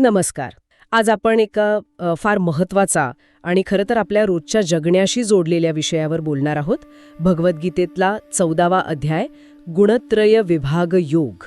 नमस्कार. आज आपण एका फार महत्त्वाचा आणि खरं तर आपल्या रोजच्या जगण्याशी जोडलेल्या विषयावर बोलणार आहोत. भगवद्गीतेतला चौदावा अध्याय गुणत्रय विभाग योग.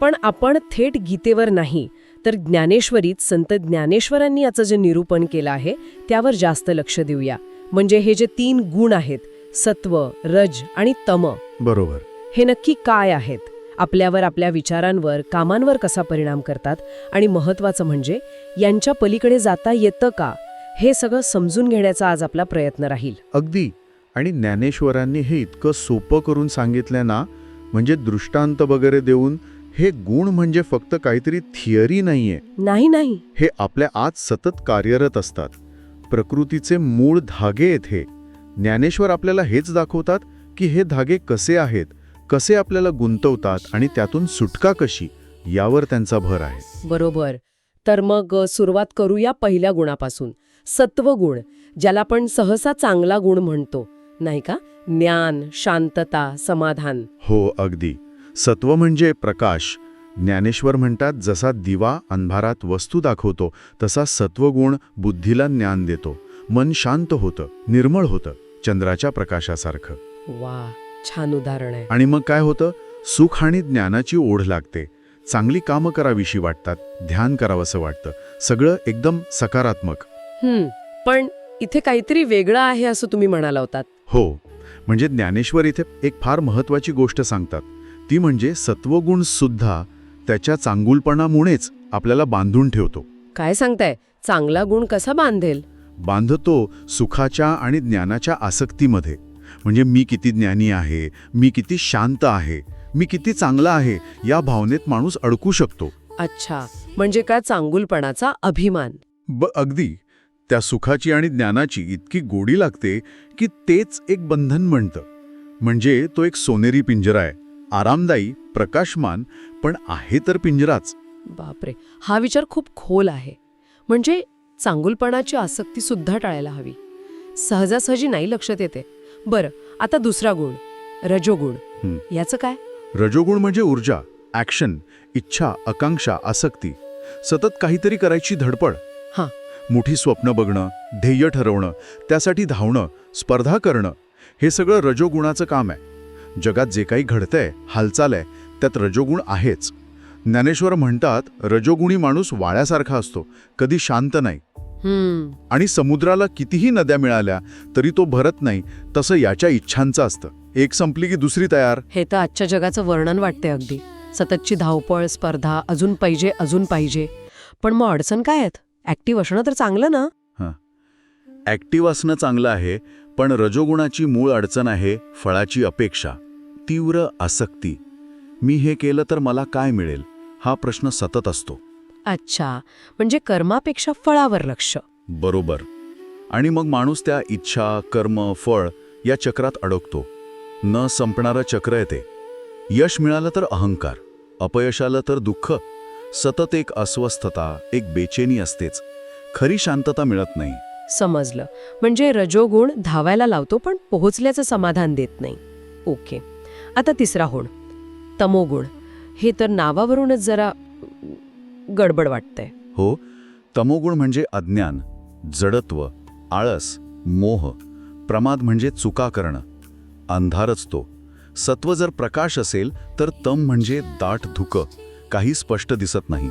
पण आपण थेट गीतेवर नाही तर ज्ञानेश्वरीत संत ज्ञानेश्वरांनी याचं जे निरूपण केलं आहे त्यावर जास्त लक्ष देऊया. म्हणजे हे जे तीन गुण आहेत सत्व रज आणि तम. बरोबर. हे नक्की काय आहेत? आपल्यावर आपल्या विचारांवर कामांवर कसा परिणाम करतात? आणि महत्वाचं म्हणजे यांच्या पलीकडे जाता येतं का? हे सगळं समजून घेण्याचा आज आपला प्रयत्न राहील. अगदी. आणि ज्ञानेश्वरांनी हे इतकं सोपं करून सांगितलंय ना म्हणजे दृष्टांत वगैरे देऊन हे गुण म्हणजे फक्त काहीतरी थिअरी नाहीये. नाही नाही. हे आपल्या आत सतत कार्यरत असतात. प्रकृतीचे मूळ धागे हे. ज्ञानेश्वर आपल्याला हेच दाखवतात की हे धागे कसे आहेत कसे आपल्याला गुंतवतात आणि त्यातून सुटका कशी यावर त्यांचा भर आहे. बरोबर. तर मग सुरुवात करूया पहिल्या गुणापासून. सत्वगुण ज्याला आपण सहसा चांगला गुण म्हणतो. नाही का? ज्ञान शांतता समाधान. हो अगदी. सत्व म्हणजे प्रकाश. ज्ञानेश्वर म्हणतात जसा दिवा अंधारात वस्तू दाखवतो तसा सत्वगुण बुद्धीला ज्ञान देतो. मन शांत होतं निर्मळ होतं चंद्राच्या प्रकाशासारखं. वा. छान उदाहरण आहे. आणि मग काय होतं? सुख आणि ज्ञानाची ओढ लागते. चांगली कामं करावीशी वाटतात ध्यान करावंसं वाटतं. सगळं एकदम सकारात्मक. हम्म पण इथे काहीतरी वेगळं आहे असं तुम्ही म्हणाला होतात. हो म्हणजे ज्ञानेश्वर इथे एक फार महत्वाची गोष्ट सांगतात. ती म्हणजे सत्वगुण सुद्धा त्याच्या चांगुलपणामुळेच आपल्याला बांधून ठेवतो. काय सांगताय? चांगला गुण कसा बांधेल? बांधतो सुखाच्या आणि ज्ञानाच्या आसक्तीमध्ये. म्हणजे मी किती ज्ञानी आहे मी किती शांत आहे मी किती चांगला आहे या भावनेत माणूस अडकू शकतो. अच्छा म्हणजे काय चांगुलपणाचा अभिमान? ब अगदी. त्या सुखाची आणि ज्ञानाची इतकी गोडी लागते की तेच एक बंधन म्हणतं. म्हणजे तो एक सोनेरी पिंजरा आहे. आरामदायी प्रकाशमान पण आहे तर पिंजराच. बापरे हा विचार खूप खोल आहे. म्हणजे चांगुलपणाची आसक्ती सुद्धा टाळायला हवी. सहजासहजी नाही लक्षात येते. बरं आता दुसरा गुण रजोगुण. याचं काय? रजोगुण म्हणजे ऊर्जा ॲक्शन इच्छा आकांक्षा आसक्ती. सतत काहीतरी करायची धडपड. हां. मोठी स्वप्न बघणं ध्येय ठरवणं त्यासाठी धावणं स्पर्धा करणं हे सगळं रजोगुणाचं काम आहे. जगात जे काही घडतंय हालचाल आहे त्यात रजोगुण आहेच. ज्ञानेश्वर म्हणतात रजोगुणी माणूस वाळ्यासारखा असतो कधी शांत नाही. आणि समुद्राला कितीही नद्या मिळाल्या तरी तो भरत नाही तसं याच्या इच्छांचं असतं. एक संपली की दुसरी तयार? हे तर आजच्या जगाचं वर्णन वाटते अगदी. सततची धावपळ स्पर्धा अजून पाहिजे अजून पाहिजे. पण मग अडचण काय आहेत? ऍक्टिव्ह असणं तर चांगलं ना? ॲक्टिव्ह असणं चांगलं आहे पण रजोगुणाची मूळ अडचण आहे फळाची अपेक्षा. तीव्र आसक्ती. मी हे केलं तर मला काय मिळेल? हा प्रश्न सतत असतो. अच्छा म्हणजे कर्मापेक्षा फळावर लक्ष. बरोबर. आणि मग माणूस त्या इच्छा कर्म फळ या चक्रात अडकतो. न संपणारं चक्र येते यश मिळालं तर अहंकार अपयश आलं तर दुःख. सतत एक अस्वस्थता एक बेचेनी असतेच. खरी शांतता मिळत नाही. समजलं. म्हणजे रजोगुण धावायला लावतो पण पोहोचल्याचं समाधान देत नाही. ओके. आता तिसरा गुण तमोगुण. हे तर नावावरूनच जरा गडबड वाटतंय हो तमोगुण म्हणजे अज्ञान जडत्व आळस मोह. प्रमाद म्हणजे चुका करणं. अंधारच तो. सत्व जर प्रकाश असेल तर तम म्हणजे दाट धुकं. काही स्पष्ट दिसत नाही.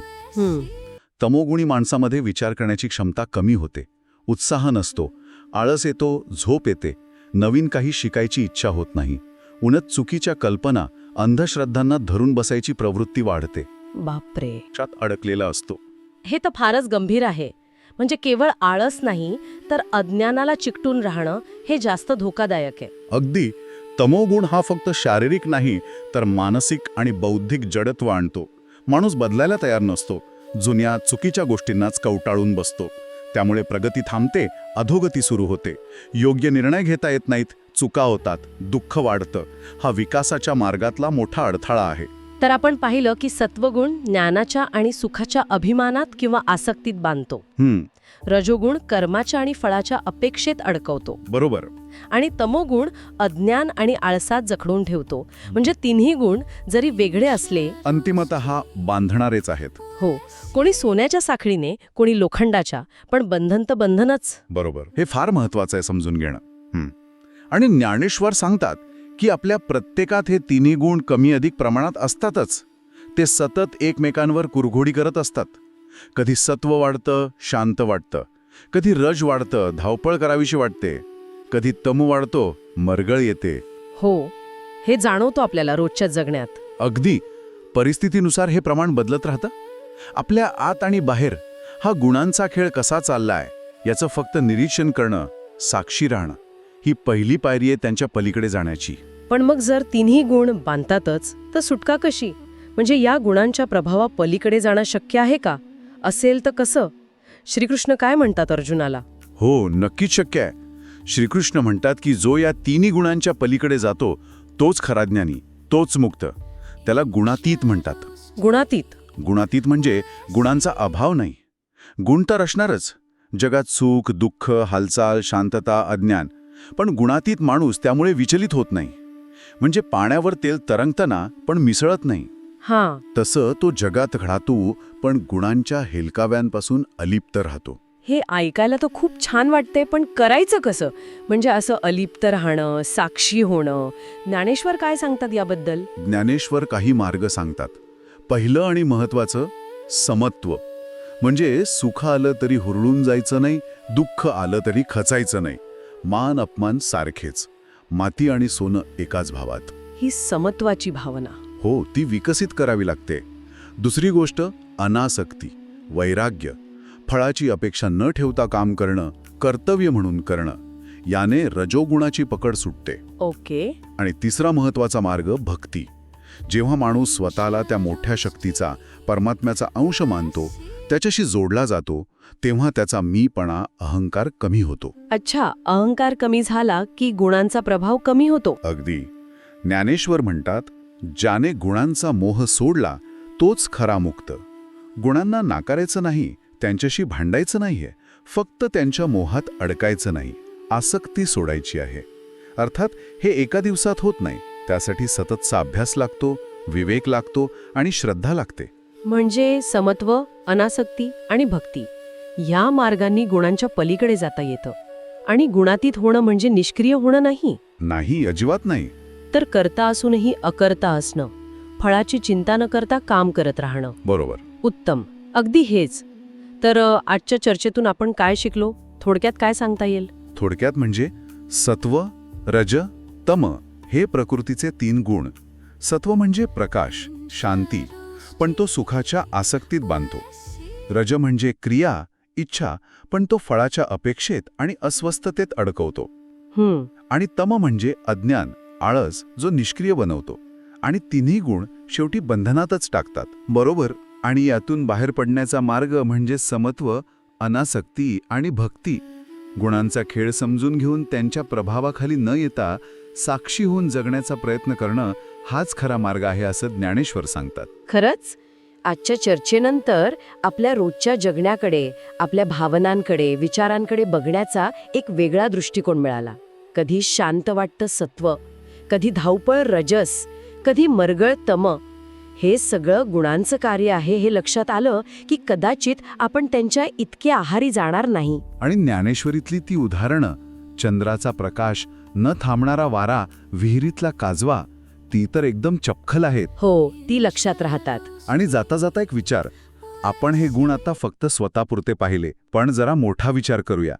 तमोगुणी माणसामध्ये विचार करण्याची क्षमता कमी होते. उत्साह नसतो. आळस येतो झोप येते. नवीन काही शिकायची इच्छा होत नाही. उन्हत चुकीच्या कल्पना अंधश्रद्धांना धरून बसायची प्रवृत्ती वाढते. बापरे. अडकलेला असतो. हे तर फारच गंभीर आहे. म्हणजे केवळ आळस नाही तर अज्ञानाला चिकटून राहणं हे जास्त धोकादायक आहे. अगदी. तमोगुण हा फक्त शारीरिक नाही तर मानसिक आणि बौद्धिक जडत्व आणतो. माणूस बदलायला तयार नसतो. जुन्या चुकीच्या गोष्टींनाच कवटाळून बसतो. त्यामुळे प्रगती थांबते अधोगती सुरू होते. योग्य निर्णय घेता येत नाहीत चुका होतात दुःख वाढतं. हा विकासाच्या मार्गातला मोठा अडथळा आहे. तर आपण पाहिलं की सत्वगुण ज्ञानाच्या आणि सुखाच्या अभिमानात किंवा आसक्तीत बांधतो. हम्म. रजोगुण कर्माच्या आणि फळाच्या अपेक्षेत अडकवतो. बरोबर. आणि तमोगुण अज्ञान आणि आळसात जखडून ठेवतो. म्हणजे तिन्ही गुण जरी वेगळे असले अंतिमत हा बांधणारेच आहेत. हो. कोणी सोन्याच्या साखळीने कोणी लोखंडाच्या पण बंधन तर बंधनच. बरोबर. हे फार महत्वाचं आहे समजून घेणं. आणि ज्ञानेश्वर सांगतात की आपल्या प्रत्येकात हे तिन्ही गुण कमी अधिक प्रमाणात असतातच. ते सतत एकमेकांवर कुरघोडी करत असतात. कधी सत्व वाढतं शांत वाटतं. कधी रज वाढतं धावपळ करावीशी वाटते. कधी तम वाढतो मरगळ येते. हो हे जाणवतो आपल्याला रोजच्या जगण्यात. अगदी. परिस्थितीनुसार हे प्रमाण बदलत राहतं. आपल्या आत आणि बाहेर हा गुणांचा खेळ कसा चाललाय याचं फक्त निरीक्षण करणं साक्षी राहणं ही पहिली पायरी आहे त्यांच्या पलीकडे जाण्याची. पण मग जर तिन्ही गुण बांधतातच तर सुटका कशी? म्हणजे या गुणांच्या प्रभावा पलीकडे जाणं शक्य आहे का? असेल तर कसं? श्रीकृष्ण काय म्हणतात अर्जुनाला? हो नक्कीच शक्य आहे. श्रीकृष्ण म्हणतात की जो या तिन्ही गुणांच्या पलीकडे जातो तोच खरा ज्ञानी तोच मुक्त. त्याला गुणातीत म्हणतात. गुणातीत? गुणातीत म्हणजे गुणांचा अभाव नाही. गुण तर असणारच. जगात सुख दुःख हालचाल शांतता अज्ञान. पण गुणातीत माणूस त्यामुळे विचलित होत नाही. म्हणजे पाण्यावर तेल तरंगताना पण मिसळत नाही. हां. तसं तो जगात घडातो पण गुणांच्या हेलकाव्यांपासून अलिप्त राहतो. हे ऐकायला तर खूप छान वाटतंय पण करायचं कसं? म्हणजे असं अलिप्त राहणं साक्षी होणं. ज्ञानेश्वर काय सांगतात याबद्दल? ज्ञानेश्वर काही मार्ग सांगतात. पहिलं आणि महत्वाचं समत्व. म्हणजे सुख आलं तरी हुरळून जायचं नाही दुःख आलं तरी खचायचं नाही. मान अपमान सारखेच. माती आणि सोनं एकाच भावात. ही समत्वाची भावना. हो ती विकसित करावी लागते. दुसरी गोष्ट अनासक्ती वैराग्य. फळाची अपेक्षा न ठेवता काम करणं कर्तव्य म्हणून करणं याने रजोगुणाची पकड सुटते. ओके. आणि तिसरा महत्त्वाचा मार्ग भक्ती. जेव्हा माणूस स्वतःला त्या मोठ्या शक्तीचा परमात्म्याचा अंश मानतो त्याच्याशी जोडला जातो तेव्हा त्याचा मीपणा अहंकार कमी होतो. अच्छा अहंकार कमी झाला की गुणांचा प्रभाव कमी होतो? अगदी. ज्ञानेश्वर म्हणतात ज्याने गुणांचा मोह सोडला तोच खरा मुक्त. गुणांना नाकारायचं नाही त्यांच्याशी भांडायचं नाहीये फक्त त्यांच्या मोहात अडकायचं नाही आसक्ती सोडायची आहे. अर्थात हे एका दिवसात होत नाही त्यासाठी सततचा अभ्यास लागतो विवेक लागतो आणि श्रद्धा लागते. म्हणजे समत्व अनासक्ती आणि भक्ती. या मार्गांनी गुणांच्या पलीकडे जाता येतं. आणि गुणातीत होणं म्हणजे निष्क्रिय होणं नाही. नाही अजिबात नाही. तर करता असूनही अकर्ता असणं. फळाची चिंता न करता काम करत राहणं. बरोबर. उत्तम. अगदी हेच. तर आजच्या चर्चेतून आपण काय शिकलो? थोडक्यात काय सांगता येईल? थोडक्यात म्हणजे सत्व रज तम हे प्रकृतीचे तीन गुण. सत्व म्हणजे प्रकाश शांती पण तो सुखाच्या आसक्तीत बांधतो. रज म्हणजे क्रिया इच्छा पण तो फळाच्या अपेक्षेत आणि अस्वस्थतेत अडकवतो. आणि तम म्हणजे अज्ञान आळस जो निष्क्रिय बनवतो. आणि तिन्ही गुण शेवटी बंधनातच टाकतात. बरोबर? आणि यातून बाहेर पडण्याचा मार्ग म्हणजे समत्व अनासक्ती आणि भक्ती. गुणांचा खेळ समजून घेऊन त्यांच्या प्रभावाखाली न येता साक्षी होऊन जगण्याचा प्रयत्न करणं हाच खरा मार्ग आहे असं ज्ञानेश्वर सांगतात. खरंच? आजच्या चर्चेनंतर आपल्या रोजच्या जगण्याकडे आपल्या भावनांकडे विचारांकडे बघण्याचा एक वेगळा दृष्टिकोन मिळाला. कधी शांत वाटतं सत्व कधी धावपळ रजस कधी मरगळ तम. हे सगळं गुणांचं कार्य आहे हे लक्षात आलं की कदाचित आपण त्यांच्या इतके आहारी जाणार नाही. आणि ज्ञानेश्वरीतली ती उदाहरणं चंद्राचा प्रकाश न थांबणारा वारा विहिरीतला काजवा ती तर एकदम चपखल आहेत. हो ती लक्षात राहतात. आणि जाता जाता एक विचार. आपण हे गुण आता फक्त स्वतःपुरते पाहिले पण जरा मोठा विचार करूया.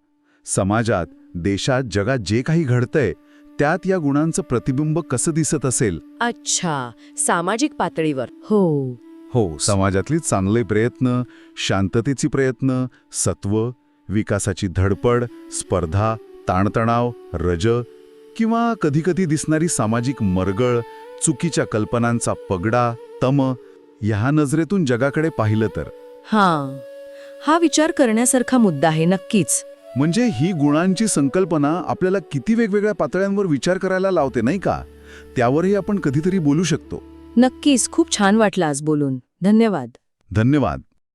समाजात देशात जगात जे काही घडतंय त्यात या गुणांचं प्रतिबिंब कसं दिसत असेल? अच्छा सामाजिक पातळीवर. हो. हो समाजातली चांगले प्रयत्न शांततेची प्रयत्न सत्व विकासाची धडपड स्पर्धा ताणतणाव रज किंवा कधीकधी दिसणारी सामाजिक मरगळ चुकीच्या कल्पनांचा पगडा तम ह्या नजरेतून जगाकडे पाहिलं तर. हा. हा विचार करण्यासारखा मुद्दा आहे नक्कीच. म्हणजे ही गुणांची संकल्पना आपल्याला किती वेगवेगळ्या पातळ्यांवर विचार करायला लावते नाही का? त्यावरही आपण कधीतरी बोलू शकतो. नक्कीच खूप छान वाटलं आज बोलून. धन्यवाद. धन्यवाद.